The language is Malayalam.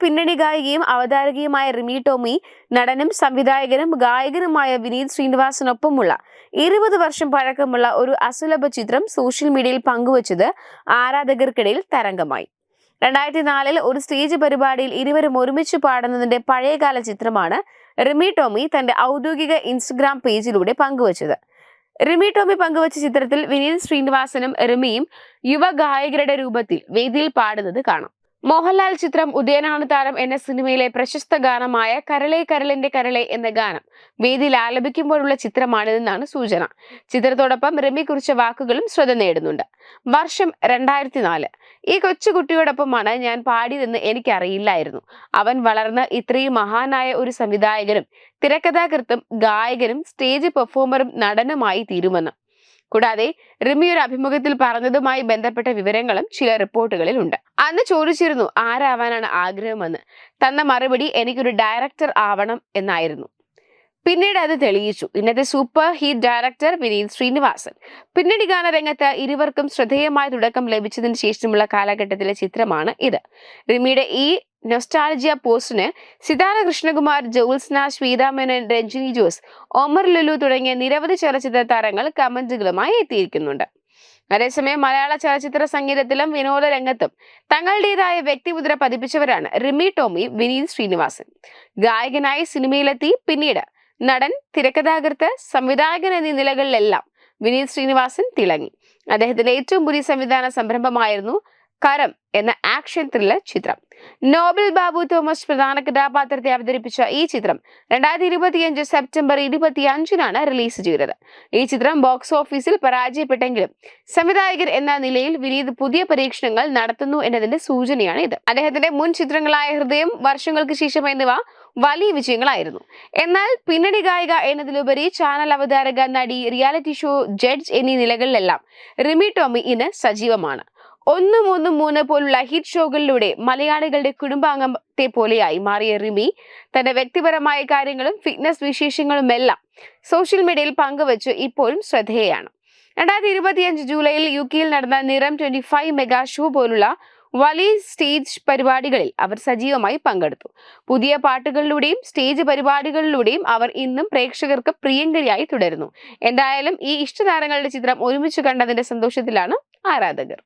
പിന്നണി ഗായികയും അവതാരകയുമായ റിമി ടോമി നടനും സംവിധായകനും ഗായകനുമായ വിനീത് ശ്രീനിവാസനൊപ്പമുള്ള ഇരുപത് വർഷം പഴക്കമുള്ള ഒരു അസുലഭ ചിത്രം സോഷ്യൽ മീഡിയയിൽ പങ്കുവച്ചത് ആരാധകർക്കിടയിൽ തരംഗമായി. രണ്ടായിരത്തി നാലിൽ ഒരു സ്റ്റേജ് പരിപാടിയിൽ ഇരുവരും ഒരുമിച്ച് പാടുന്നതിന്റെ പഴയകാല ചിത്രമാണ് റിമി ടോമി തന്റെ ഔദ്യോഗിക ഇൻസ്റ്റഗ്രാം പേജിലൂടെ പങ്കുവച്ചത്. റിമി ടോമി പങ്കുവച്ച ചിത്രത്തിൽ വിനീത് ശ്രീനിവാസനും റിമിയും യുവ ഗായകരുടെ രൂപത്തിൽ വേദിയിൽ പാടുന്നത് കാണാം. മോഹൻലാൽ ചിത്രം ഉദയനാണ് താരം എന്ന സിനിമയിലെ പ്രശസ്ത ഗാനമായ കരളെ കരളിന്റെ കരളെ എന്ന ഗാനം വേദിയിൽ ആലപിക്കുമ്പോഴുള്ള ചിത്രമാണിതെന്നാണ് സൂചന. ചിത്രത്തോടൊപ്പം റമി കുറിച്ച വാക്കുകളും ശ്രദ്ധ നേടുന്നുണ്ട്. വർഷം രണ്ടായിരത്തി നാല് ഈ കൊച്ചുകുട്ടിയോടൊപ്പമാണ് ഞാൻ പാടിയതെന്ന് എനിക്കറിയില്ലായിരുന്നു. അവൻ വളർന്ന് ഇത്രയും മഹാനായ ഒരു സംവിധായകനും തിരക്കഥാകൃത്തും ഗായകനും സ്റ്റേജ് പെർഫോമറും നടനുമായി തീരുമെന്ന്. കൂടാതെ റിമി ഒരു അഭിമുഖത്തിൽ പറഞ്ഞതുമായി ബന്ധപ്പെട്ട വിവരങ്ങളും ചില റിപ്പോർട്ടുകളിൽ ഉണ്ട്. അന്ന് ചോദിച്ചിരുന്നു ആരാവാനാണ് ആഗ്രഹമെന്ന്? തന്ന മറുപടി എനിക്കൊരു ഡയറക്ടർ ആവണം എന്നായിരുന്നു. പിന്നീട് അത് തെളിയിച്ചു. ഇന്നത്തെ super hit director Vineeth Sreenivasan. പിന്നീട് ഗാനരംഗത്ത് ഇരുവർക്കും ശ്രദ്ധേയമായ തുടക്കം ലഭിച്ചതിന് ശേഷമുള്ള കാലഘട്ടത്തിലെ ചിത്രമാണ് ഇത്. റിമിയുടെ ഈ നൊസ്റ്റാൾജിയ പോസ്റ്റിന് സിതാര കൃഷ്ണകുമാർ ജോൽസ്ന ശ്വേത മേനൻ രഞ്ജിനി ജോസ് ഒമർ ലുലു തുടങ്ങിയ നിരവധി ചലച്ചിത്ര താരങ്ങൾ കമന്റുകളുമായി എത്തിയിരിക്കുന്നുണ്ട്. അതേസമയം മലയാള ചലച്ചിത്ര സംഗീതത്തിലും വിനോദ രംഗത്തും തങ്ങളുടേതായ വ്യക്തിമുദ്ര പതിപ്പിച്ചവരാണ് റിമി ടോമി വിനീത് ശ്രീനിവാസൻ. ഗായകനായി സിനിമയിലെത്തി. പിന്നീട് നടൻ തിരക്കഥാകൃത്ത് സംവിധായകൻ എന്നീ നിലകളിലെല്ലാം വിനീത് ശ്രീനിവാസൻ തിളങ്ങി. അദ്ദേഹത്തിന്റെ ഏറ്റവും പുതിയ സംവിധാന സംരംഭമായിരുന്നു കരം എന്ന ആക്ഷൻ ത്രില്ലർ ചിത്രം. നോബൽ ബാബു തോമസ് പ്രധാന കഥാപാത്രത്തെ അവതരിപ്പിച്ച ഈ ചിത്രം രണ്ടായിരത്തി ഇരുപത്തിയഞ്ച് സെപ്റ്റംബർ ഇരുപത്തി അഞ്ചിനാണ് റിലീസ് ചെയ്തത്. ഈ ചിത്രം ബോക്സ് ഓഫീസിൽ പരാജയപ്പെട്ടെങ്കിലും സംവിധായകൻ എന്ന നിലയിൽ വിനീത് പുതിയ പരീക്ഷണങ്ങൾ നടത്തുന്നു എന്നതിന്റെ സൂചനയാണ് ഇത്. അദ്ദേഹത്തിന്റെ മുൻ ചിത്രങ്ങളായ ഹൃദയം വർഷങ്ങൾക്ക് ശേഷം എന്നിവ വലിയ വിജയങ്ങളായിരുന്നു. എന്നാൽ പിന്നണി ഗായിക എന്നതിലുപരി ചാനൽ അവതാരക നടി റിയാലിറ്റി ഷോ ജഡ്ജ് എന്നീ നിലകളിലെല്ലാം റിമി ടോമി ഇന്ന് സജീവമാണ്. ഒന്നും ഒന്നും മൂന്ന് പോലുള്ള ഹിറ്റ് ഷോകളിലൂടെ മലയാളികളുടെ കുടുംബാംഗത്തെ പോലെയായി മാറിയ റിമി തന്റെ വ്യക്തിപരമായ കാര്യങ്ങളും ഫിറ്റ്നസ് വിശേഷങ്ങളും എല്ലാം സോഷ്യൽ മീഡിയയിൽ പങ്കുവച്ച് ഇപ്പോഴും ശ്രദ്ധേയാണ്. രണ്ടായിരത്തി ഇരുപത്തിയഞ്ച് ജൂലൈയിൽ യു കെയിൽ നടന്ന നിറം ട്വന്റി ഫൈവ് മെഗാ ഷോ പോലുള്ള വലിയ സ്റ്റേജ് പരിപാടികളിൽ അവർ സജീവമായി പങ്കെടുത്തു. പുതിയ പാട്ടുകളിലൂടെയും സ്റ്റേജ് പരിപാടികളിലൂടെയും അവർ ഇന്നും പ്രേക്ഷകർക്ക് പ്രിയങ്കരിയായി തുടരുന്നു. എന്തായാലും ഈ ഇഷ്ടതാരങ്ങളുടെ ചിത്രം ഒരുമിച്ച് കണ്ടതിന്റെ സന്തോഷത്തിലാണ് ആരാധകർ.